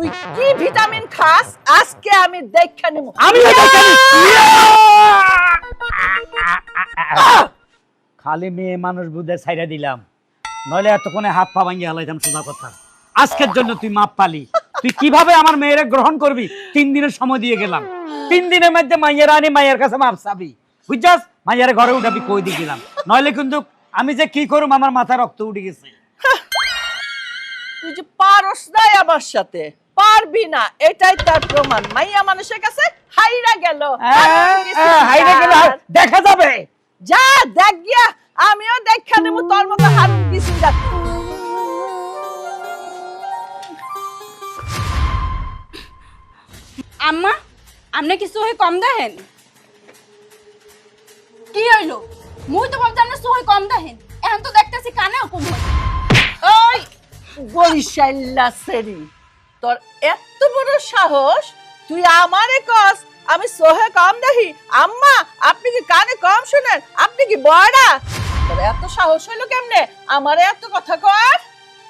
তুই কি ভিটামিন খাস? আজকে আমি দেখে নেব। আমি খালি মেয়ে মানুষ বুঝে ছাইরা দিলাম। নইলে এতক্ষণে হাত পা ভাঙিয়ে হালাইতাম সোজা কথা। আজকের জন্য তুই মাপ পালি। তুই কীভাবে আমার মেয়েরে গ্রহণ করবি? তিন দিনের সময় দিয়ে গেলাম। তিন দিনের মধ্যে মাইয়ের আনি মাইয়ের কাছে মাপ চাবি। বুঝছাস? মাইয়ারে ঘরে উঠাবি কই দিয়ে গেলাম। নইলে কিন্তু আমি যে কি করুম আমার মাথায় রক্ত উঠে গেছে। তুই যে পারস নাই আমার সাথে। পারবি না। এটাই তার প্রমাণ। মাইয়া মানুষের কাছে হাইরা গেল। আহ, আহ, হাইরে গেলে দেখা যাবে। যা দেখ গিয়া। আমিও দেখা নেব তোর মতো হাত দিছি যা। আম্মা আপনি কি সোহে কম দেখেন? কি হইল? মুই তো ভাবছি আপনি সোহে কম দেখেন। এখন তো দেখতেছি কানেও কম ওই বরিশাল্লা সেরি তোর এত বড় সাহস? তুই আমারে কস আমি সোহে কম দেখি আম্মা আপনি কি কানে কম শুনেন? আপনি কি বড়া তোর এত সাহস হইল কেমনে? আমারে এত কথা কর।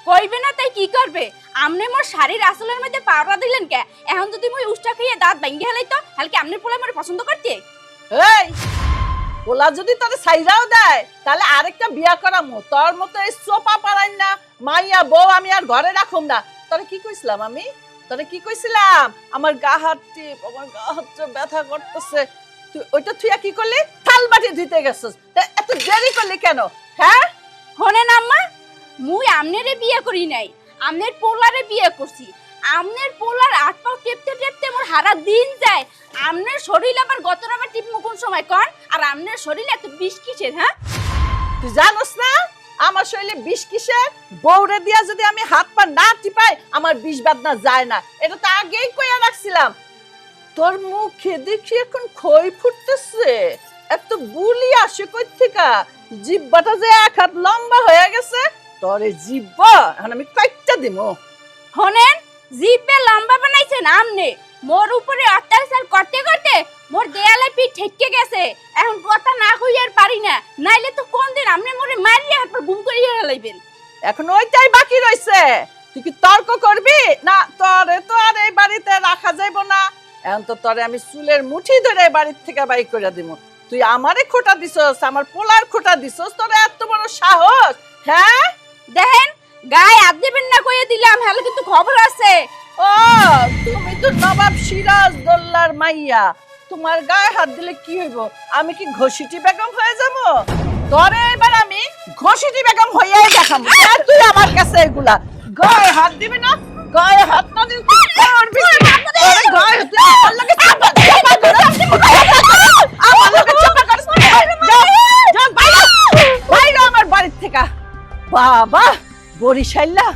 কইবে না তাই কি করবে? আমনে মোর শাড়ির আসলের মধ্যে পাউডার দিলেন কে? এখন যদি মুই উষ্টা খাইয়ে দাঁত ভেঙে হেলাইতো তাহলে কি আমনে পোলা মোরে পছন্দ করতে? এই ওলা যদি তোর সাইরাও দেয় তাহলে আরেকটা বিয়া করামু। তোর মতো এই সোপা পারাই না মাইয়া বউ আমি আর ঘরে রাখুম না। তোরে কি কইছিলাম আমি? তোরে কি কইছিলাম? আমার গা হাত টিপ আমার গা হাতটা ব্যথা করতেছে। তুই ওইটা তুই কি করলি? থাল বাটি ধুইতে গেছিস। তা এত দেরি করলি কেন? হ্যাঁ? হনেন আম্মা মুই আমনেরে বিয়ে করি নাই। আমনের পোলারে বিয়ে করছি। আমনের পোলার আট পাও টেপতে টেপতে মোর হারা দিন যায়। আমনের শরীর আবার গত আবার টিপ কোন সময় কন আর আমনের শরীরে এত বিষ কিসের হ্যাঁ? তুই জানোস না? আমার শরীরে বিষ কিসে? বউরে দিয়া যদি আমি হাত পা না টিপাই, আমার বিষ বাদনা যায় না। এটা তো আগেই কইয়া রাখছিলাম। তোর মুখে দেখি এখন খই ফুটতেছে। এত বুলি আসে কই থেকে জিব্বাটা যে এক হাত লম্বা হয়ে গেছে, তোরে জিব্বা, এখন আমি কয়েকটা দিমু? হনেন জিপে লম্বা বানাইছেন আমনে। মোর উপরে অত্যাচার করতে করতে মোর দেয়ালে পিঠ ঠেকে গেছে। এখন কথা না কই আর পারি না। নাইলে তো কোন দিন আমনে মোরে মারিয়ে হাতপর গুম করিয়ে লাইবেন এখন ওইটাই বাকি রইছে। তুই কি তর্ক করবি? না তোরে তো আর এই বাড়িতে রাখা যাইব না। এখন তো তোরে আমি চুলের মুঠি ধরে এই বাড়ির থেকে বাই করে দিব তুই আমারে খোটা দিছস আমার পোলার খোটা দিছস তোরে এত বড় সাহস হ্যাঁ? দেখেন গায়ে হাত দেবেন না কইয়ে দিলাম হ্যালো কিন্তু খবর আছে। ও, তুমি তো নবাব সিরাজ দোল্লার মাইয়া। তোমার গায়ে হাত দিলে কি হইব? আমি কি ঘষিটি বেগম হয়ে যাব? তোরে এবার আমি ঘষিটি বেগম হইয়াই দেখাম। তুই আমার কাছে এগুলা। গায়ে হাত দিবি না, গায়ে হাত না দিবি বাবা বরিশাল্লা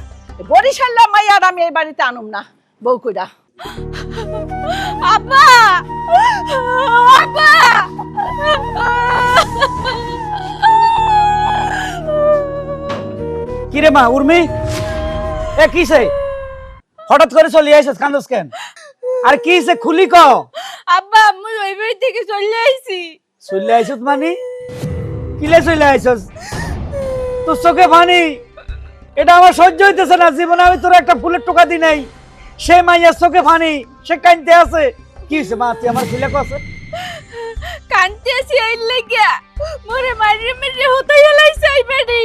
বরিশাল্লা মাইয়ার আমি এই বাড়িতে আনুম না। বউ কইরা। আব্বা! আব্বা! কিরে মা উর্মি? এ কিসে হঠাৎ করে চলে আইসিস কান্দস কেন? আর কিসে খুলি ক আব্বা আমি ওই বাড়ি থেকে চলে আইছি। চলে আইসত মানে? কিলে চলে আইসস? তোর চোখে পানি? এটা আমার সহ্য হইতেছে না জীবনে আমি তোর একটা ফুলের টোকা দি নাই। সে মাইয়া চোখে ফানি সে কানতে আছে। কি হয়েছে মা তুই আমার খুলে কছে কানতে আছি আইল লাগিয়া। মোরে মারিয়ে মেরে হতে গেলাইছে ওই বেডি।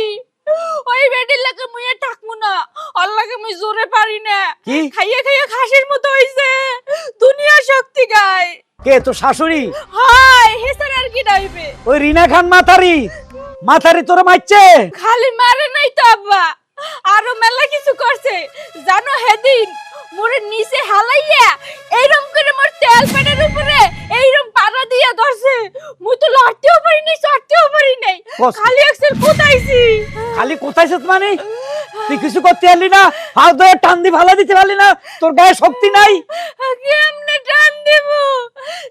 ওই বেডির লাগে মুই আর থাকমু না। ওর লাগে মুই জোরে পারি না। কি? খাইয়ে খাইয়ে খাসির মতো হইছে। দুনিয়া শক্তি গায় কে তো শাশুড়ি? হাই হেসার আর কি ডাইবে? ওই রিনা খান মাথারি। মাথারি তোর মারছে? খালি মারে নাই তো আব্বা। আরও মেলা কিছু করছে। জানো হেদিন মোরে নিচে হালাইয়া এইরকম করে মোর তেল পেটের উপরে এইরকম পাড়া দিয়া ধরছে। মুই তো লড়তেও পারি নাই চড়তেও পারি নাই। খালি একসের কোথাইছি? খালি সেত মানে? তুই কিছু করতে পারলি না? হাত ধরে টান দি ভালো দিতে পারলি না? তোর গায়ে শক্তি নাই? কেমনে টান দেব?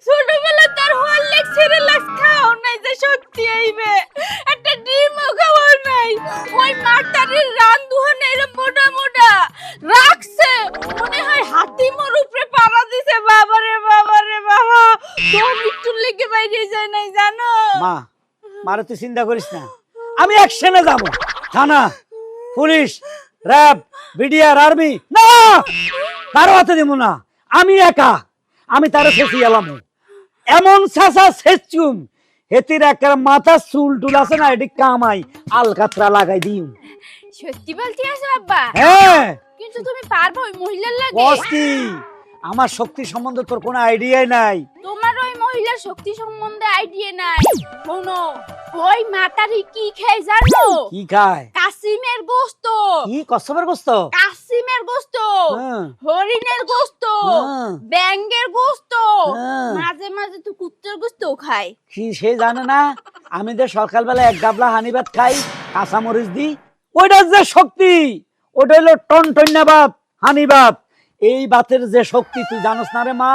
ছোটবেলা তার হরলেক ছেড়ে লাক্স খাও নাই যে শক্তি আইবে। একটা ডিমও খাওয়ার নাই। ওই মাটারির রান দুহানে এরম মোটা মোটা রাখছে। মনে হয় হাতি মোর উপরে পাড়া দিছে। বাবা রে, বাবা তো লেগে বাইরে যায় নাই, জানো? মা, মারে তুই চিন্তা করিস না। আমি যাব। থানা, পুলিশ, র্যাব, বিডিআর, আর্মি। না, কারও হাতে দিব না। আমি একা। আমি তার শেষি এলাম। এমন শেষা শেষচুম। হেতির একটা মাথা চুল টুল আছে না, এটি কামাই। আলকাতরা লাগাই দিম। সত্যি বলতে আছো আব্বা? হ্যাঁ। কিন্তু তুমি পারবে ওই মহিলার লাগে? আমার শক্তি সম্বন্ধে তোর কোনো আইডিয়াই নাই। তোমার ওই মহিলার শক্তি সম্বন্ধে আইডিয়া নাই। শোনো ওই মাতারি কি খেয়ে জানো? কি খায়? কাসিমের গোস্ত। কি? কসমের গোস্ত? কাসিমের গোস্ত। হ্যাঁ। হরিণের গোস্ত। হ্যাঁ। ব্যাঙ্গের গোস্ত। হ্যাঁ। মাঝে মাঝে তো কুত্তের গোস্তও খায়। কি সে জানে না আমি যে সকালবেলা এক গাবলা হানি ভাত খাই কাঁচা মরিচ দিই ওইটার যে শক্তি ওটা হলো টন টন্যা ভাত হানি ভাত এই ভাতের যে শক্তি তুই জানোস না রে মা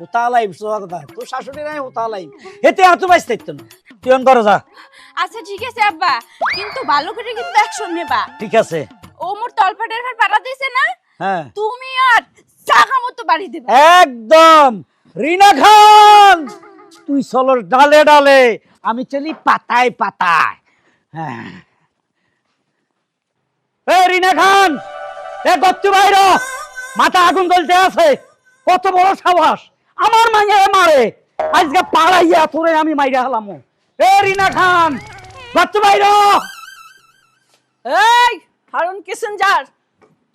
হোতালাই কথা তোর শাশুড়ি নাই হোতালাই। এতে এত বাইস থাকতো না। তুই অন করো যা। আচ্ছা ঠিক আছে আব্বা। কিন্তু ভালো করে কিন্তু অ্যাকশন নেবা। ঠিক আছে। ও মোর তলফাটের ভার পাড়া দিছে না? হ্যাঁ। তুমি আর চাকা মতো বাড়ি দেবে। একদম। রিনা খান তুই চলো ডালে ডালে। আমি চলি পাতায় পাতায়। হ্যাঁ। রিনা খান! মাথা আগুন কত বড় আমার মারে। আজকে পাড়াইয়া আমি মাইরা হলাম। এ রিনা খান! এই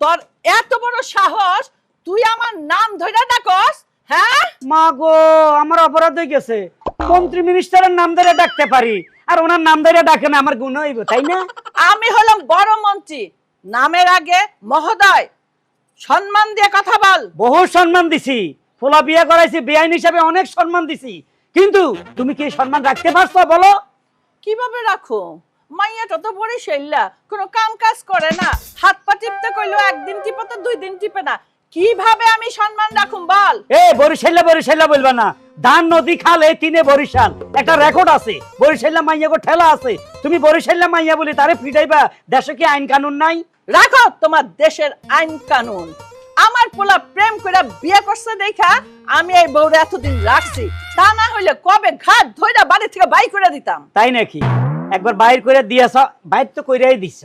তোর এত বড় সাহস, তুই আমার নাম ধইরা ডাকস মা গো আমার অপরাধ হয়ে গেছে। মন্ত্রী মিনিস্টারের নাম ধরে ডাকতে পারি আর ওনার নাম ধরে ডাকে না আমার গুণ হইব তাই না? আমি হলাম বড় মন্ত্রী নামের আগে মহোদয়। সম্মান দিয়ে কথা বল। বহু সম্মান দিছি ফোলা বিয়ে করাইছি বেআইন হিসাবে অনেক সম্মান দিছি। কিন্তু তুমি কি সম্মান রাখতে পারছ বলো? কীভাবে রাখো? মাইয়াটা তো বড় শৈল্লা কোনো কাম কাজ করে না। হাত পা টিপতে কইলো একদিন টিপে তো দুই দিন টিপে না। কীভাবে আমি সম্মান রাখুম বল? এ বরিশাল্লা বরিশাল্লা বলবা না। দান নদী খাল এই তিনে বরিশাল। একটা রেকর্ড আছে। বরিশাল্লা মাইয়া গো ঠেলা আছে। তুমি বরিশাল্লা মাইয়া বলি তারে ফিটাইবা দেশে কি আইন কানুন নাই? রাখো তোমার দেশের আইন কানুন। আমার পোলা প্রেম করে বিয়ে করছে দেখা আমি এই বউরে এতদিন রাখছি। তা না হইলে কবে ঘাট ধইরা বাড়ি থেকে বাই করে দিতাম? তাই নাকি? একবার বাইর করে দিয়েছ বাইর তো কইরাই দিছ।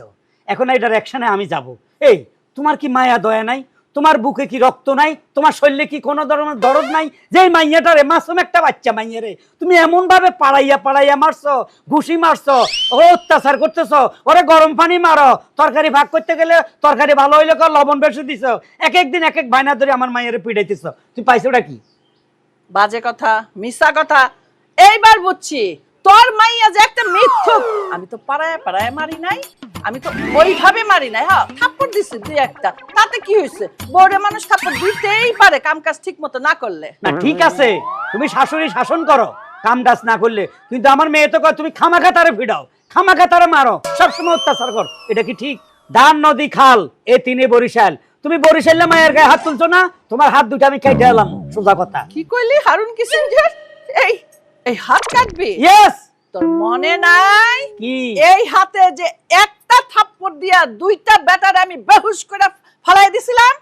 এখন এটার অ্যাকশনে আমি যাব। এই তোমার কি মায়া দয়া নাই? তোমার বুকে কি রক্ত নাই? তোমার শরীরে কি কোনো ধরনের দরদ নাই? যে এই মাইয়াটারে, মাসুম একটা বাচ্চা মাইয়ারে, তুমি এমন ভাবে পাড়াইয়া পাড়াইয়া মারছো, ঘুষি মারছো, ও অত্যাচার করতেছো, ওরে গরম পানি মারো, তরকারি ভাগ করতে গেলে তরকারি ভালো হইলে কর, লবণ বেশি দিছো এক এক দিন এক এক বাইনা ধরে আমার মাইয়ারে পিড়াইতেছো। তুই পাইছো ওটা কি? বাজে কথা মিশা কথা, এইবার বুঝছি, তোর মাইয়া যে একটা মিথ্যুক, আমি তো পাড়ায় পাড়ায় মারি নাই আমি তো ওইভাবে মারি নাই হ্যাঁ? থাপ্পড় দিছি দুই একটা। তাতে কি হয়েছে বড় মানুষ থাপ্পড় দিতেই পারে কাম কাজ ঠিক মতো না করলে। না ঠিক আছে। তুমি শাশুড়ি শাসন করো কাম কাজ না করলে। কিন্তু আমার মেয়ে তো কয় তুমি খামাখা তারে ফিডাও খামাখা তারে মারো সবসময় অত্যাচার কর। এটা কি ঠিক? দান নদী খাল এ তিনে বরিশাল। তুমি বরিশালে মায়ের গায়ে হাত তুলছো না? তোমার হাত দুটো আমি কেটে এলাম সোজা কথা। কি কইলি? হারুন কিসিঞ্জার? এই এই হাত কাটবি? ইয়েস তোর মনে নাই? কি? এই হাতে যে একটা থাপ্পড় দিয়া দুইটা ব্যাটার আমি বেহুশ করে ফলাই দিছিলাম?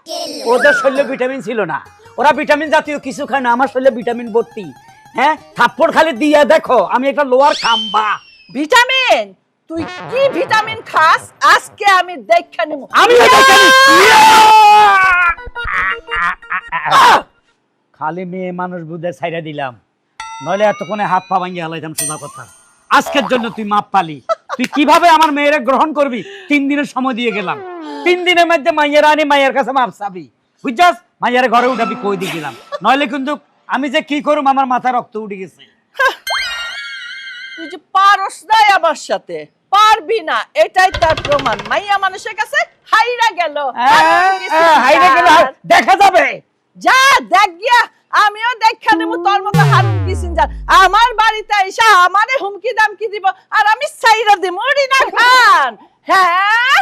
ওদের শরীরে ভিটামিন ছিল না। ওরা ভিটামিন জাতীয় কিছু খায় না আমার শরীরে ভিটামিন ভর্তি। হ্যাঁ? থাপ্পড় খালি দিয়ে দেখো আমি একটা লোয়ার খাম্বা। ভিটামিন? তুই কি ভিটামিন খাস? আজকে আমি দেখা নেব। আমি খালি মেয়ে মানুষ বুঝে ছাইরা দিলাম। নইলে এতক্ষণে হাত পা ভাঙিয়ে হালাইতাম সোজা কথা। আজকের জন্য তুই মাপ পালি। তুই কীভাবে আমার মেয়েরে গ্রহণ করবি? তিন দিনের সময় দিয়ে গেলাম। তিন দিনের মধ্যে মাইয়ের আনি মাইয়ের কাছে মাপ চাবি। বুঝছাস? মাইয়ারে ঘরে উঠাবি কই দিয়ে গেলাম। নইলে কিন্তু আমি যে কি করুম আমার মাথা রক্ত উঠে গেছে। তুই যে পারস নাই আমার সাথে পারবি না এটাই তার প্রমাণ। মাইয়া মানুষের কাছে হাইরা গেল। আহ, আহ, হাইরে গেলে। হাই- দেখা যাবে। যা দেখ গিয়া। আমিও দেখা নেব তোর মতো হাত কিসিঞ্জার। আমার বাড়িতে এসে আমারে হুমকি দামকি দিব আর আমি সাইরা দিব। রিনা খান। হ্যাঁ?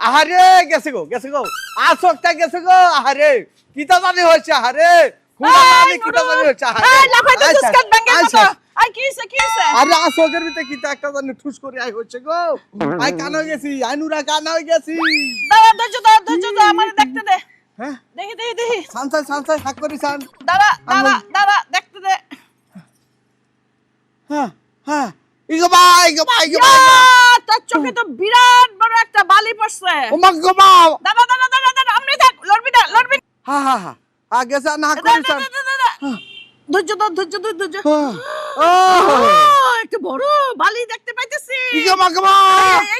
আহারে গেছে গো গেছে গো। আসকটা গেছে গো আহারে। কিতা জানি হয়েছে আহারে। কি হইছে কি হইছে আরে আসকের ভিতরে কিতা একটা জানি ঠুস করে আই হচ্ছে গো। আই কান হয়ে গেছি আইনুরা কান হয়ে গেছি। দাঁড়া ধৈর্য ধর ধৈর্য ধর আমার দেখতে দে। হ্যাঁ? দেখি দেখি দেখি। সানসাই সানসাই হাক করি সান। দাঁড়া দাঁড়া দাঁড়া দেখতে দে। হ্যাঁ হ্যাঁ। ইগো ভাই ইগো ভাই ইগো ভাই তো তোর চোখে তো বিরাট বড় একটা বালি পড়ছে। ও মা গো মা। দাদা দাদা দাদা দাদা আমনে লড়বি না লড়বি। ধৈর্য ধর ধৈর্য ধর ধৈর্য। একটা বড় বালি দেখতে পাইতেছি। ইগো মা গো মা।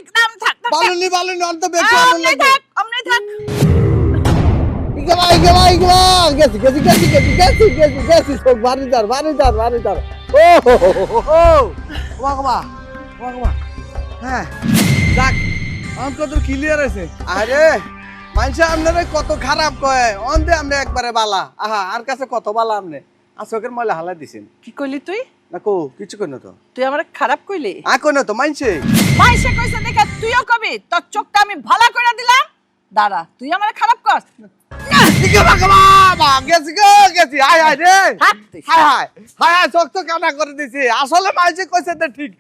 একদম থাক বালুনি বালুনি অন্ত বেশি আনন্দ লাগে থাক থাক। গেছি গেছি গেছি গেছি গেছি গেছি গেছি। সব বাড়ি দার বাড়ি দার বাড়ি দার ও হ্যাঁ যাক অঙ্ক তো ক্লিয়ার আছে আরে মানুষ আপনারা কত খারাপ কয়। অন্ধে আপনি একবারে বালা। আহা আর কাছে কত বালা আপনি আর চোখের ময়লা হালা দিছেন। কি কইলি তুই? না কো কিছু কই না তো। তুই আমার খারাপ কইলি? আ কই না তো মানছে মাইসে কইছে দেখে তুইও কবি তোর চোখটা আমি ভালো করে দিলাম। দাঁড়া তুই আমার খারাপ কর। চোখ করে আসলে কইছে তো ঠিক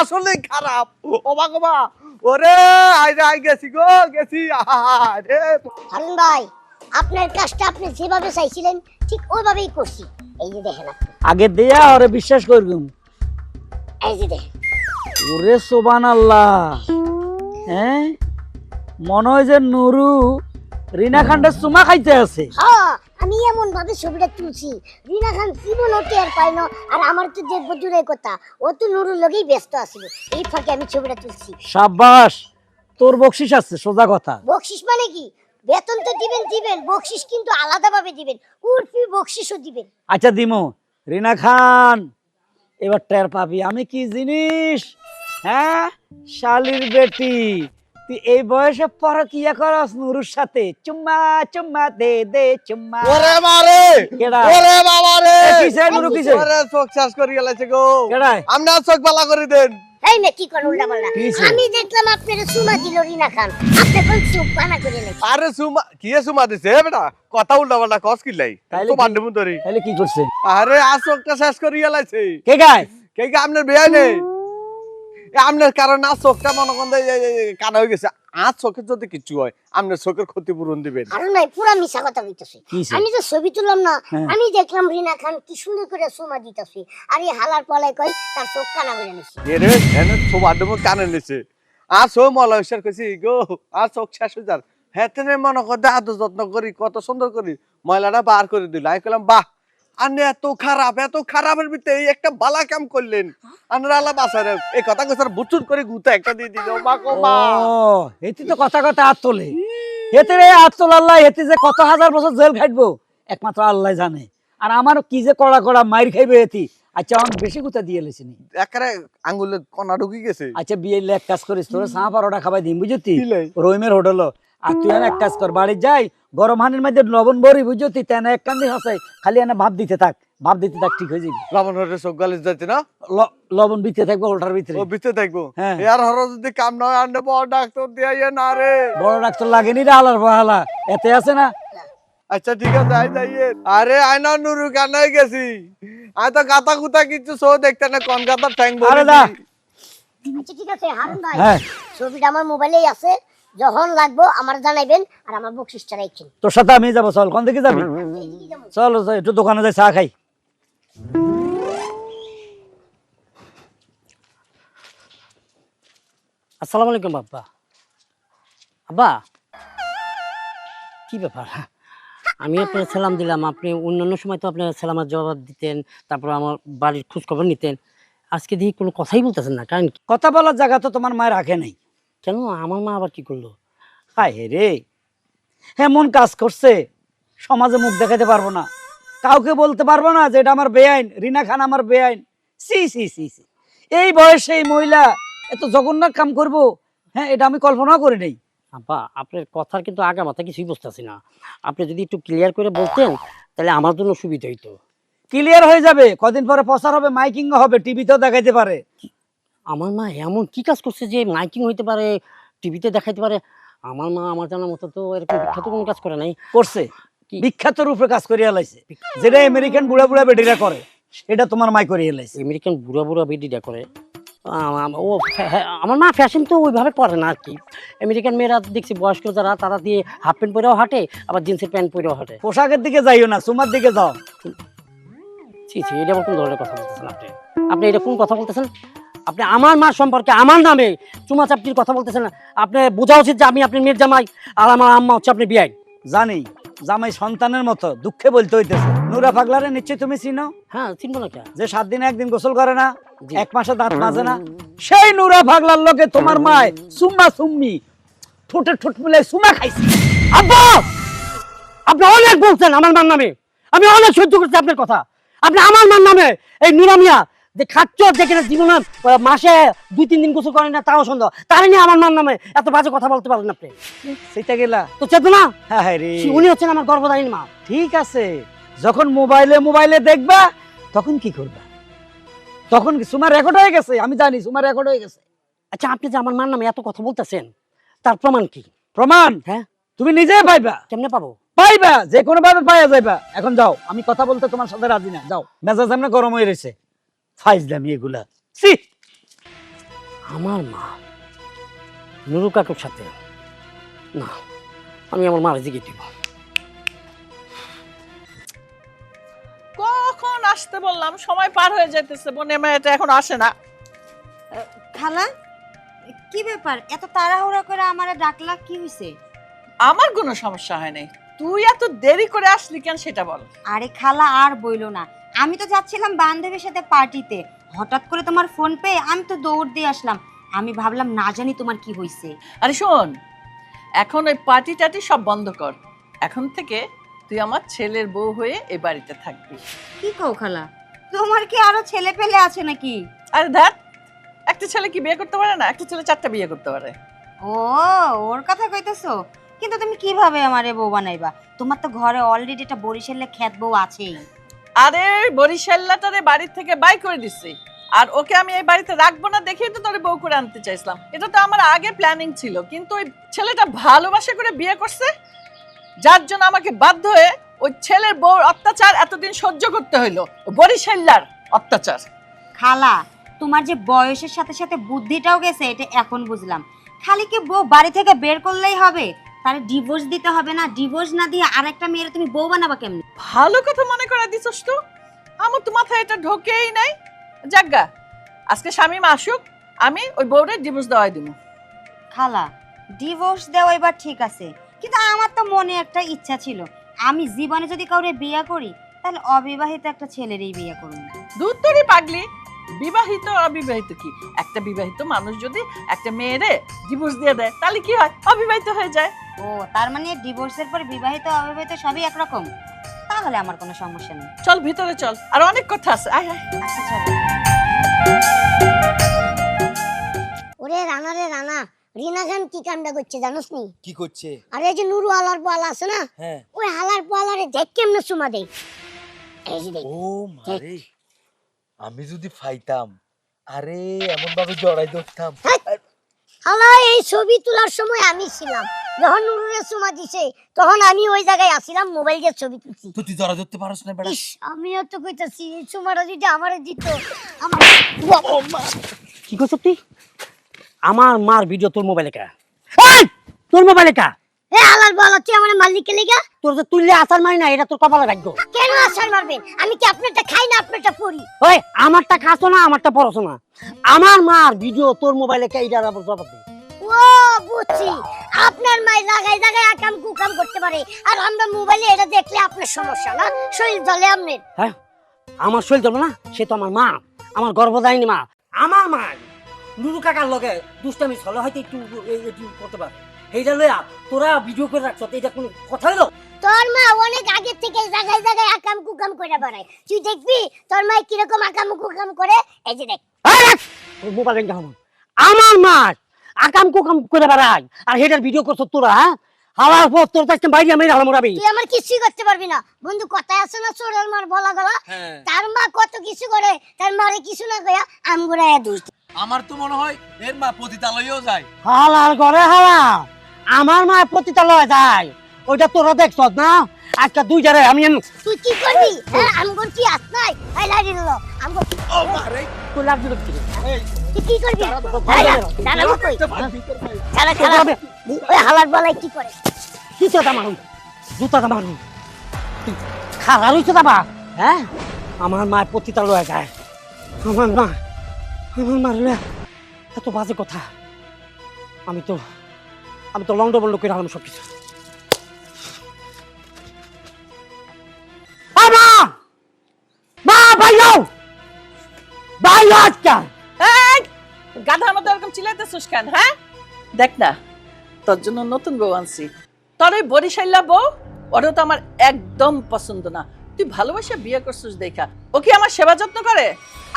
আসলে খারাপ রে গেছি গো গেছি আপনার কাজটা আপনি যেভাবে চাইছিলেন ঠিক ওইভাবেই করছি এই যে দেখেন আগে দেয়া, ওরে বিশ্বাস দেখেন ওরে সোবান আল্লাহ। হ্যাঁ? মনে হয় যে নুরু রিনা খান্ডের চুমা খাইতে আছে। হ্যাঁ আমি এমন ভাবে ছবিটা তুলছি। রিনা খান জীবনও টের পাই না আর আমার তো দেখব দূরের কথা। ও তো নুরুর লগেই ব্যস্ত আছিল এই ফাঁকে আমি ছবিটা তুলছি। সাব্বাস তোর বকশিস আছে সোজা কথা। বকশিস মানে কি? বেতন তো দিবেন দিবেন। বকশিস কিন্তু আলাদাভাবে দিবেন। উর্ফি বকশিসও দিবেন। আচ্ছা দিমু। রিনা খান এবার টের পাবি। আমি কি জিনিস? হ্যাঁ? শালির বেটি। তুই এই বয়সে পরকিয়া করস নুরুর সাথে। চুম্মা চুম্মা দে দে চুম্মা। ওরে মারে! কেডা? ওরে বাবা রে! কিসে নুরু কিসে? ওরে চোখ করে গেলাছে গো। চোখ বালা করে দেন। এই না কি উল্টা পাল্টা। আমি দেখলাম আপনার সুমা দিল রিনা খান। আপনি কোন পানা করে নাকি আরে সুমা কি এ সুমা দিছে বেটা? কথা উল্টা পাল্টা কস কি লাই? তো? বান্ডে মুতরি তাহলে কি করছে? আরে চোখটা শেষ করে গেলাছে কে গায়? কে কি আপনার বেয়াই নেই। আপনার কারণ আর চোখটা মনে করেন যে এই কানা হয়ে গেছে। আর চোখের যদি কিছু হয় আপনার চোখের ক্ষতিপূরণ দিবেন। আর নাই পুরা মিশা কথা কইতাছে? আমি তো ছবি তুললাম না হ্যাঁ। আমি দেখলাম রিনা খান কি সুন্দর করে সুমা দিতাছে। আর এই হালার পলাই কই তার চোখ কানা করে নিছে এরে এনে সব আড্ডম কানে নিছে। আর সব মলা হিসার কইছি গো আর চোখ শেষ হয়ে যার। হ্যাঁ তেনে মনে করতে আদর যত্ন করি কত সুন্দর করি। ময়লাটা বার করে দিল। আমি কইলাম বাহ আনে এত খারাপ এত খারাপের ভিতরে এই একটা বালা কাম করলেন। আনারা বাসারে এই কথা কইছার বুচুর করে গুতা একটা দিয়ে দিল। মা গো মা। ও এতে তো কথা কথা হাত তোলে। এতে রে হাত তোল আল্লাহ এতে যে কত হাজার বছর জেল খাটবো একমাত্র আল্লাহ জানে। আর আমার কি যে কড়া কড়া মাইর খাইবে এতি আচ্ছা আমার বেশি গুতা দিয়ে লেছিনি একারে আঙ্গুলে কণা ঢুকি গেছে। আচ্ছা বিয়ে এক কাজ করিস তোর চা পারোটা খাবাই দিম বুঝতি? রহিমের হোটেল আর তুই এক কাজ কর বাড়ি যাই গরম হানির মধ্যে লবণ ভরি বুঝতি তেনে এক কান্দি হাসাই খালি এনে ভাব দিতে থাক ভাব দিতে থাক ঠিক হয়ে যাবি। লবণ হরে চোখ গালিস যাচ্ছে না? লবণ দিতে থাকবে ওটার ভিতরে। ও ভিতরে দেখব হ্যাঁ। এর হর যদি কাম না হয় আনলে বড় ডাক্তার দিয়ে না রে। বড় ডাক্তার লাগেনি রে আলার বহালা এতে আছে না? আচ্ছা ঠিক আছে আই যাইয়ে। আরে আয়না নুরু কানে গেছি। আই তো গাতা গুতা কিছু শো দেখতে না কোন গাতা ঠ্যাং বলে আরে দা। আচ্ছা ঠিক আছে হারুন ভাই হ্যাঁ। ছবিটা আমার মোবাইলেই আছে। যখন লাগবো আমার জানাইবেন আর আমার বকশিসটা রাখছেন তোর সাথে আমি যাব চল কোন দিকে যাবি? চল যাই, একটু দোকানে যাই চা খাই। আসসালামু আলাইকুম আব্বা। আব্বা কি ব্যাপার? আমি আপনার সালাম দিলাম আপনি অন্যান্য সময় তো আপনার সালামের জবাব দিতেন তারপর আমার বাড়ির খোঁজ খবর নিতেন। আজকে দেখি কোনো কথাই বলতেছেন না কারণ কথা বলার জায়গা তো তোমার মায়ের রাখে নাই। কেন? আমার মা আবার কি করল? হায় রে। এমন কাজ করছে সমাজে মুখ দেখাতে পারব না। কাউকে বলতে পারব না যে এটা আমার বেআইন রিনা খান আমার বেআইন। সি সি সি সি। এই বয়সে এই মহিলা এত জঘন্য কাম করব হ্যাঁ এটা আমি কল্পনাও করি নাই। আব্বা আপনার কথার কিন্তু আগা মাথা কিছুই বুঝতেছি না। আপনি যদি একটু ক্লিয়ার করে বলতেন তাহলে আমার জন্য সুবিধা হইতো। ক্লিয়ার হয়ে যাবে। কদিন পরে প্রচার হবে মাইকিং হবে টিভিতেও দেখাইতে পারে। আমার মা এমন কি কাজ করছে যে মাইকিং হইতে পারে টিভিতে দেখাইতে পারে? আমার মা আমার জানার মতো তো এরকম বিখ্যাত কোনো কাজ করে নাই। করছে। বিখ্যাত রূপে কাজ করিয়া লাইছে। যেটা আমেরিকান বুড়া বুড়া বেটিরা করে এটা তোমার মাই করিয়া লাইছে। আমেরিকান বুড়া বুড়া বেডিটা করে? ও আমার মা ফ্যাশন তো ওইভাবে করে না আর কি। আমেরিকান মেয়েরা দেখছি বয়স্ক যারা তারা দিয়ে হাফ প্যান্ট পরেও হাঁটে আবার জিন্সের প্যান্ট পরেও হাঁটে। পোশাকের দিকে যাইও না সুমার দিকে যাও। ছি ছি এটা কোন ধরনের কথা বলতেছেন আপনি? আপনি এটা কোন কথা বলতেছেন? আপনি আমার মা সম্পর্কে আমার নামে চুমা চাপটির কথা বলতেছেন না আপনি বোঝা উচিত যে আমি আপনার মেয়ের জামাই আর আমার আম্মা হচ্ছে আপনি বিয়াই। জানি জামাই সন্তানের মতো দুঃখে বলতে হইতেছে। নুরা পাগলারে নিশ্চয়ই তুমি চিনো? হ্যাঁ চিনবো না যে সাত দিনে একদিন গোসল করে না এক মাসে দাঁত মাজে না। সেই নুরা পাগলার লোকে তোমার মায় সুম্মা সুম্মি ঠোঁটে ঠোঁট মিলে সুমা খাইছে। আব্বা! আপনি অনেক বলছেন আমার মার নামে। আমি অনেক সহ্য করছি আপনার কথা। আপনি আমার মার নামে এই নুরামিয়া যে খাচ্ছ দেখে না জীবনে মাসে দুই তিন দিন গোসল করেন না তাও সন্দেহ। তার নিয়ে আমার মার নামে এত বাজে কথা বলতে পারলেন আপনি। সেটা গেলা। তো চেতনা? হ্যাঁ হ্যাঁ রে। উনি হচ্ছেন আমার মা। ঠিক আছে। যখন মোবাইলে মোবাইলে দেখবা তখন কি করবা? তখন সুমার রেকর্ড হয়ে গেছে? আমি জানি সুমার রেকর্ড হয়ে গেছে। আচ্ছা আপনি যে আমার মার নামে এত কথা বলতেছেন তার প্রমাণ কি? প্রমাণ? হ্যাঁ। তুমি নিজে পাইবা। কেমনে পাবো? পাইবা যে কোনো ভাবে পাইয়া যাইবা। এখন যাও আমি কথা বলতে তোমার সাথে রাজি না। যাও মেজাজ এমনি গরম হয়ে রয়েছে ফাইজ দামি এগুলা। সি আমার মা নুরু কাকুর সাথে। না আমি আমার মার জিগে দিব কখন আসতে বললাম? সময় পার হয়ে যেতেছে বোনে মেয়েটা এখন আসে না। খালা কি ব্যাপার? এত তাড়াহুড়া করে আমারে ডাকলা কি হইছে? আমার কোনো সমস্যা হয় নাই। তুই এত দেরি করে আসলি কেন সেটা বল। আরে খালা আর বইলো না। আমি তো যাচ্ছিলাম বান্ধবীর সাথে পার্টিতে। হঠাৎ করে তোমার ফোন পেয়ে আমি তো দৌড় দিয়ে আসলাম। আমি ভাবলাম না জানি তোমার কি হইছে। আরে শোন এখন ওই পার্টি টাটি সব বন্ধ কর। এখন থেকে তুই আমার ছেলের বউ হয়ে এ বাড়িতে থাকবি। কি কও খালা? তোমার কি আরও ছেলে পেলে আছে নাকি? আরে দেখ একটা ছেলে কি বিয়ে করতে পারে না? একটা ছেলে চারটা বিয়ে করতে পারে। ও ওর কথা কইতেছো? কিন্তু তুমি কীভাবে আমারে বউ বানাইবা? তোমার তো ঘরে অলরেডি একটা বরিশালে খ্যাত বউ আছেই। আরে বরিশাল্লাটারে বাড়ির থেকে বাই করে দিচ্ছি আর ওকে আমি এই বাড়িতে রাখব না দেখেই তো তোরে বউ করে আনতে চাইছিলাম। এটা তো আমার আগে প্ল্যানিং ছিল, কিন্তু ওই ছেলেটা ভালোবাসা করে বিয়ে করছে। যার জন্য আমাকে বাধ্য হয়ে ওই ছেলের বউর অত্যাচার এতদিন সহ্য করতে হইল, বরিশাল্লার অত্যাচার। খালা, তোমার যে বয়সের সাথে সাথে বুদ্ধিটাও গেছে, এটা এখন বুঝলাম। খালি কি বউ বাড়ি থেকে বের করলেই হবে? তাহলে ডিভোর্স দিতে হবে না। ডিভোর্স না দিয়ে আরেকটা মেয়ের তুমি বউ বানাবা কেমনি? ভালো কথা মনে করে দিছস তো। আমার তো মাথায় এটা ঢোকেই নাই। যাজ্ঞা আজকে স্বামী আসুক আমি ওই বউরে ডিভোর্স দেওয়াই দিব খালা ডিভোর্স দেওয়া এবার ঠিক আছে। কিন্তু আমার তো মনে একটা ইচ্ছা ছিল। আমি জীবনে যদি কাউরে বিয়ে করি তাহলে অবিবাহিত একটা ছেলেরই বিয়ে করুন দূর তোরই পাগলি। বিবাহিত অবিবাহিত কি? একটা বিবাহিত মানুষ যদি একটা মেয়েরে ডিভোর্স দিয়ে দেয় তাহলে কি হয়? অবিবাহিত হয়ে যায়। ও তার মানে ডিভোর্সের পর বিবাহিত অবিবাহিত সবই একরকম? তাহলে আমার কোনো সমস্যা নেই। চল ভিতরে চল। আর অনেক কথা আছে। আয় আয়। আচ্ছা চলো। ওরে রানা রে রানা রিনা খান কি কামটা করছে জানোস নি? কি করছে? আর এই যে নুরু আলার পালা আছে না হ্যাঁ। ওই হালার পালারে দেখ কেমনে চুমা দেই এই যে দেখ ও মারে আমি যদি ফাইতাম আরে এমন ভাবে জড়াই ধরতাম। হালা এই ছবি তোলার সময় আমি ছিলাম। যখন নুরুরে চুমা দিছে তখন আমি ওই জায়গায় আসিলাম মোবাইল দিয়ে ছবি তুলছি। তো তুই জড়া ধরতে পারছ না বেড়া। ইস আমিও তো কইতাছি এই চুমাটা যদি আমারে দিত আমার কি করছ তুই? আমার মার ভিডিও তোর মোবাইলে কা? এই! তোর মোবাইলে কা? এ হালার পালা তুই আমার মালিককে লেগা? তোর যে তুললে আসার মারি না এটা তোর কপালে ভাগ্য। কেন আসার মারবেন? আমি কি আপনারটা খাই না আপনারটা পড়ি ওই আমারটা খাসো না আমারটা পড়াশো না। আমার মার ভিডিও তোর মোবাইলে কে এইটার আবার জবাব দে। ও বুঝছি। আপনার মাই জায়গায় জায়গায় আকাম কুকাম করতে পারে। আর আমরা মোবাইলে এটা দেখলে আপনার সমস্যা না? শরীর জলে আপনার। হ্যাঁ আমার শরীর না? সে তো আমার মা। আমার গর্ভদায়িনী মা। আমার মা নুরু কাকার লগে দুষ্টামি ছলে হয়তো একটু একটু করতে পারে। এইটা লইয়া তোরা ভিডিও করে রাখছ এটা কোনো কথা হইল? তোর মা অনেক আগে থেকে জায়গায় জায়গায় আকাম কুকাম করে বেড়ায়। তুই দেখবি তোর মা কীরকম আকাম কুকাম করে? এই যে দেখ। মোবাইল আমার মা আকাম কুকাম করে বেড়াই। আর হেটার ভিডিও করছ তোরা হ্যাঁ? হাওয়ার পর তোর কাছে বাইরে আমি হালা মোরাবি। তুই আমার কিছুই করতে পারবি না। বন্ধু কথায় আছে না চোরের মার বলা গলা? হ্যাঁ। তার মা কত কিছু করে তার মারে কিছু না কয়া। আমার তো মনে হয় এর মা পতিতালয়েও যায়। হালার ঘরে হালা। আমার মা পতিতালয় যায়। ওইটা তোরা দেখছ না। আজকে দুই জারে আমি তুই কি করবি? আমগুর কি আস নাই? এই লাইরি দিল। আমগুর ও মারে তুই লাগ দিল কি? তুই কি করবি? ভাই, দাঁড়াবো কই খেলা তোর খেলা। হবে। ওই হালার বলাই কি করে? জুতাটা মারুন জুতাটা মারুন খালা রইছে দাবা হ্যাঁ? আমার মা পতিতালয় যায়। আমার মা আমার মারলে এত বাজে কথা। আমি তো আমি তো লন্ড বন্ড করে আলাম সবকিছু। আ, মা মা গাধার মতো এরকম চিল্লাইতেছিস কেন হ্যাঁ? দেখ না, তোর জন্য নতুন বউ আনছি। তোর ওই বউ, ওরও তো আমার একদম পছন্দ না। তুই ভালোবাসা বিয়ে করছিস দেখা। ও কি আমার সেবা যত্ন করে?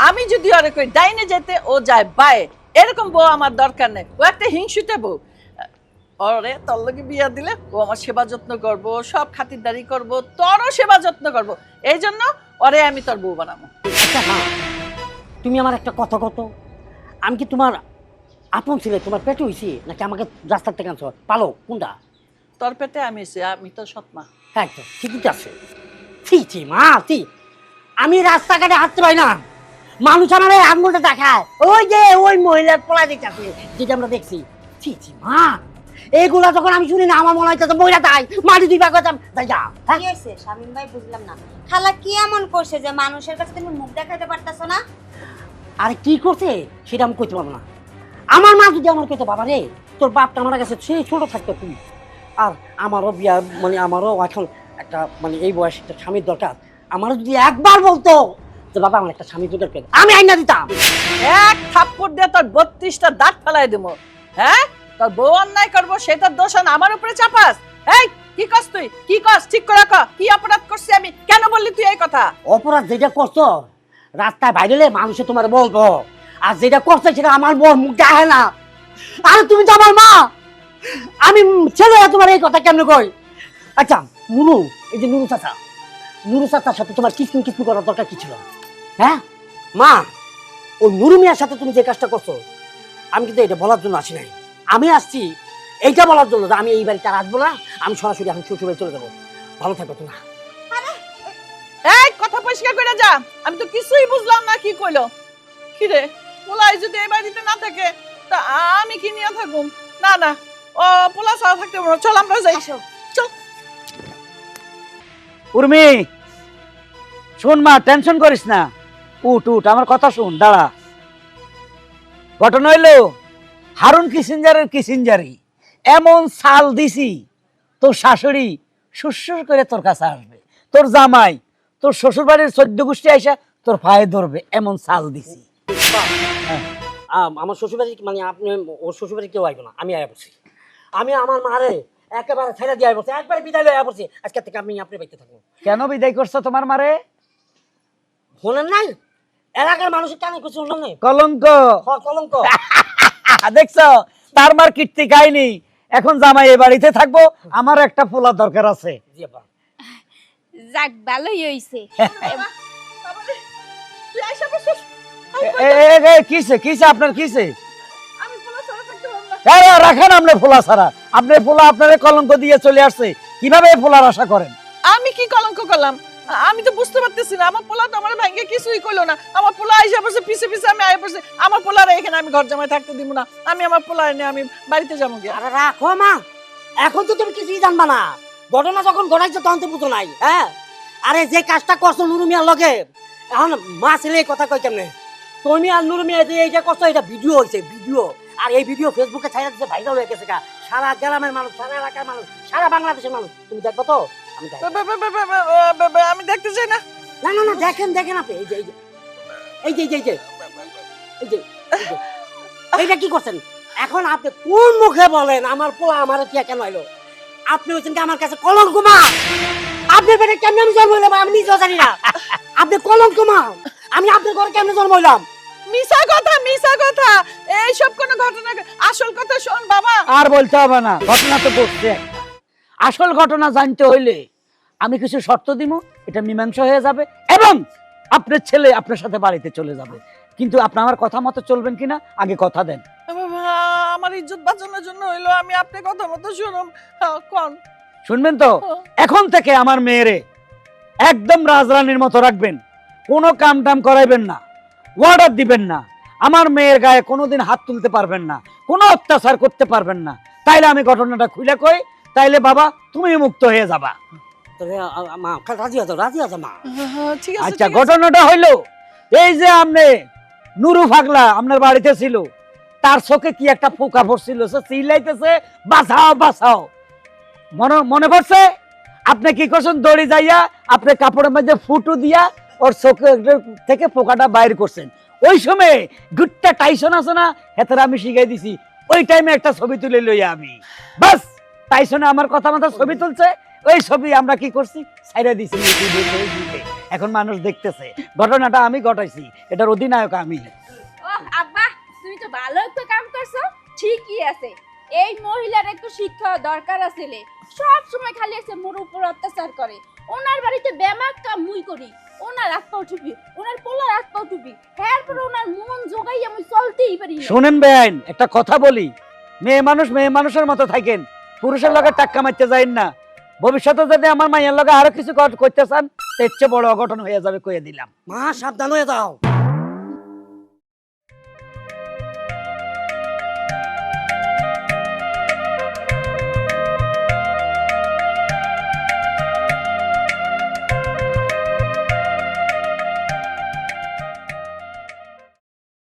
আমি যদি ওরে কই, ডাইনে যেতে ও যায়, বায়ে, এরকম বউ আমার দরকার নেই। ও একটা হিংসুটে বউ। ওরে তোর লগে বিয়া দিলে ও আমার সেবা যত্ন করব সব খাতিরদারি করব তোরও সেবা যত্ন করব। এই জন্য ওরে আমি তোর বউ বানাবো। তুমি আমার একটা কথা কত? আমি কি তোমার আপন ছিলে? তোমার পেটে হইছি? নাকি আমাকে রাস্তার থেকে আনছো? পালো কোনটা? তোর পেটে আমি এসে আমি তোর সৎমা। হ্যাঁ তো ঠিকই আছে। ছি ছি মা ছি। আমি রাস্তাঘাটে হাঁটতে পারি না। মানুষ আমার এই আঙুলটা দেখায়। ওই যে ওই মহিলার পলা দেখতেছে যেটা আমরা দেখছি। ছি ছি মা। এইগুলা যখন আমি শুনি না আমার মনে হইতেছে মহিলা তাই মাটি দুই ভাগ করতাম তাই যা হ্যাঁ? কি হয়েছে? শামিম ভাই বুঝলাম না। খালা কি এমন করছে যে মানুষের কাছে তুমি মুখ দেখাতে পারতাছো না? আরে কি করছে? সেটা আমি কইতে পারব না। আমার মা যদি আমার কইতে বাবা রে তোর বাপটা আমার কাছে সেই ছোট থাকতো তুই আর আমারও বিয়া মানে আমারও এখন একটা মানে এই বয়সে একটা স্বামীর দরকার। আমারও যদি একবার বলতো যে বাবা আমার একটা স্বামী দরকার। আমি আইনা দিতাম। এক থাপ্পড় দিয়ে তোর বত্রিশটা দাঁত ফেলাই দেবো হ্যাঁ? তোর বউ অন্যায় করব সেটার দোষ আমার উপরে চাপাস। এই, কি কস তুই? কি কস ঠিক করে ক কি অপরাধ করছি আমি? কেন বললি তুই এই কথা? অপরাধ যেটা করছ, রাস্তায় বাইরে মানুষে তোমার বলব। আর যেটা করছে সেটা আমার বর মুখ দেখে না। আর তুমি তো আমার মা। আমি ছেলে, তোমার এই কথা কেমন কই? আচ্ছা নুরু এই যে নুরু চাচা। নুরু চাচার সাথে তোমার কিসমিন কিসমি করার দরকার কি ছিল? হ্যাঁ? মা, ওই নুরু মিয়ার সাথে তুমি যে কাজটা করছ, আমি কিন্তু এটা বলার জন্য আসি নাই। আমি আসছি। এইটা বলার জন্য যে আমি এই বাড়িতে আর আসব না আমি সরাসরি এখন শ্বশুর চলে যাব। ভালো থাকো তোমরা এই কথা পরিষ্কার করে যা। আমি তো কিছুই বুঝলাম না কি কইলো। কি রে পোলাই যদি এই বাড়িতে না থাকে তা আমি কি নিয়ে থাকুম? না না ও পোলা ছাড়া থাকতে পারব চল আমরা যাই। চল। উর্মি শোন মা টেনশন করিস না। উঠ উঠ আমার কথা শুন দাঁড়া। ঘটনা হইল হারুন কিসিঞ্জারের কিসিঞ্জারি। এমন সাল দিছি তোর শাশুড়ি সুসুর করে তোর কাছে আসবে। তোর জামাই তোর শ্বশুর বাড়ির চোদ্দ গোষ্ঠী আইসা তোর পায়ে ধরবে এমন সাল দিছি। আম, আমার শ্বশুরবাড়ি মানে আপনি ওর শ্বশুরবাড়ি কেউ আইব না আমি আয়া বসি আমি আমার মারে একেবারে ছেড়ে দিয়ে বসছি একবারে বিদায় লয়ে আয়া আজকে থেকে আমি আপনি বাইতে থাকব। কেন বিদায় করছ তোমার মারে? শোনেন নাই? এলাকার মানুষের কেন কিছু শুনলেন নাই? কলঙ্ক। কলঙ্ক। দেখছ? তার মার কীর্তি গাইনি। এখন জামাই এ বাড়িতে থাকব। আমার একটা পোলা দরকার আছে। যাক ভালোই হইছে। এ, কিসে কিসে আপনার কিসে? রাখেন আপনি ফোলা ছাড়া। আপনি ফোলা আপনার কলঙ্ক দিয়ে চলে আসছে। কীভাবে ফোলার আশা করেন? আমি কি কলঙ্ক করলাম? আমি তো বুঝতে পারতেছি না, আমার পোলা তো আমার ভাঙ্গে কিছুই কইলো না। আমার পোলা আইসা পড়ছে পিছে পিছে আমি আই পড়ছে আমার পোলারে এখানে আমি ঘর জামাই থাকতে দিব না। আমি আমার পোলা নিয়ে আমি বাড়িতে যাব গিয়া। আরে রাখো মা, এখন তো তুমি কিছুই জানবা না। ঘটনা যখন ঘটাইছে তখন তো বুঝো নাই হ্যাঁ? আরে যে কাজটা করছ নুরু মিয়ার লগে, এখন মা ছেলে এই কথা কই কেমনে? তুমি আর নুরু মিয়া যে এইটা করছ, এটা ভিডিও হয়েছে ভিডিও। আর এই ভিডিও ফেসবুকে ছাইরা দিতে ভাইরাল হয়ে গেছে। সারা গ্রামের মানুষ, সারা এলাকার মানুষ, সারা বাংলাদেশের মানুষ। তুমি দেখব তো? আমি দেখতে চাই না। না না না দেখেন দেখেন আপনি এই যে এই যে। এই যে এই যে এই যে। এইটা কি করছেন? এখন আপনি কোন মুখে বলেন? আমার পোলা আমার কি কেন এলো আপনি হচ্ছেন কি আমার কাছে কলঙ্ক মা? আপনি পেটে কেমন আমি জন্ম হইলাম? আমি নিজেও জানি না। আপনি কলঙ্ক মা? আমি আপনার ঘরে কেমন জন্ম হইলাম? মিছা কথা মিশা কথা। এইসব কোন ঘটনা আসল কথা শোন বাবা। আর বলতে হবে না। ঘটনা তো বলছে আসল ঘটনা জানতে হইলে আমি কিছু শর্ত দিব এটা মীমাংসা হয়ে যাবে এবং আপনার ছেলে আপনার সাথে বাড়িতে চলে যাবে। কিন্তু আপনি আমার কথা মতো চলবেন কিনা? আগে কথা দেন। আমার ইজ্জত বাঁচানোর জন্য হইল আমি আপনার কথা মতো শুনুম কোন? শুনবেন তো? এখন থেকে আমার মেয়েরে একদম রাজরানীর মতো রাখবেন। কোনো কাম টাম করাইবেন না অর্ডার দিবেন না। আমার মেয়ের গায়ে কোনোদিন হাত তুলতে পারবেন না কোনো অত্যাচার করতে পারবেন না। তাইলে আমি ঘটনাটা খুলে কই? তাইলে বাবা তুমি মুক্ত হয়ে যাবা। হ্যাঁ, আছে আচ্ছা ঘটনাটা হইল এই যে আপনি নুরু ফাগলা আপনার বাড়িতে ছিল তার চোখে কি একটা পোকা পড়ছিল সে চিল্লাইতেছে বাঁচাও বাঁচাও। মনে মনে পড়ছে? আপনি কি করছেন? দড়ি যাইয়া আপনি কাপড়ের মধ্যে ফুটু দিয়া ওর চোখে থেকে পোকাটা বাইর করছেন। ওই সময় গুট্টা টাইসন আছে না হেতারা আমি শিখাই দিছি ওই টাইমে একটা ছবি তুলে লইয়া আমি। বাস! টাইসনে আমার কথা মতো ছবি তুলছে? ওই ছবি আমরা কি করছি? ছাইরা দিছি। এখন মানুষ দেখতেছে। ঘটনাটা আমি ঘটাইছি। এটার অধিনায়ক আমি। আব্বা তুমি তো ভালো একটা কাম করছ। ঠিকই আছে। এই মহিলার একটু শিক্ষা দরকার আছে সব সময় খালি এসে মোর উপর অত্যাচার করে। ওনার বাড়িতে মুই করি। ওনার হাত পাও টুপি ওনার পোলার হাত পাও টুপি এরপর ওনার মন জোগাই আমি চলতেই পারি শোনেন বেআইন একটা কথা বলি। মেয়ে মানুষ মেয়ে মানুষের মতো থাকেন। পুরুষের লগে টাক্কা মারতে যাইন না। ভবিষ্যতে যদি আমার মাইয়ের লগে আরও কিছু করতে চান, এর চেয়ে বড় অঘটন হয়ে যাবে কয়ে দিলাম। মা, সাবধান হয়ে যাও।